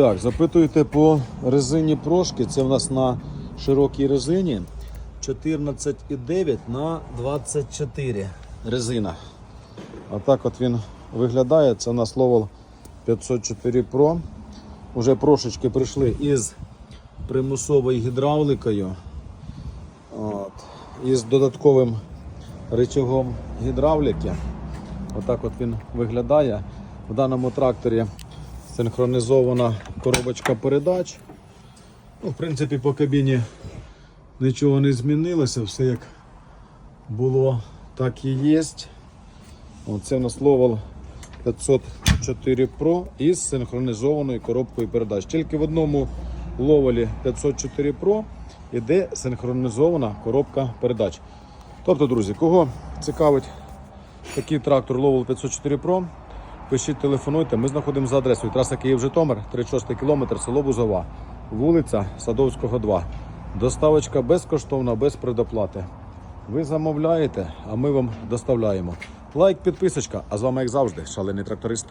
Так, запитуєте по резині прошки. Це в нас на широкій резині 14,9 на 24 резина. Отак от він виглядає. Це у нас Lowell 504 Pro. Уже прошечки прийшли із примусовою гідравликою. От. Із додатковим рычагом гідравліки. Отак от він виглядає. В даному тракторі синхронізована коробочка передач. Ну, в принципі, по кабіні нічого не змінилося, все як було, так і є. Оце у нас Lowell 504 Pro із синхронізованою коробкою передач. Тільки в одному Lowell 504 Pro іде синхронізована коробка передач. Тобто, друзі, кого цікавить такий трактор Lowell 504 Pro, пишіть, телефонуйте. Ми знаходимося за адресою траса Київ-Житомир, 36 кілометр, село Бузова, вулиця Садовського, 2. Доставочка безкоштовна, без предоплати. Ви замовляєте, а ми вам доставляємо. Лайк, підписочка. А з вами, як завжди, шалений тракторист.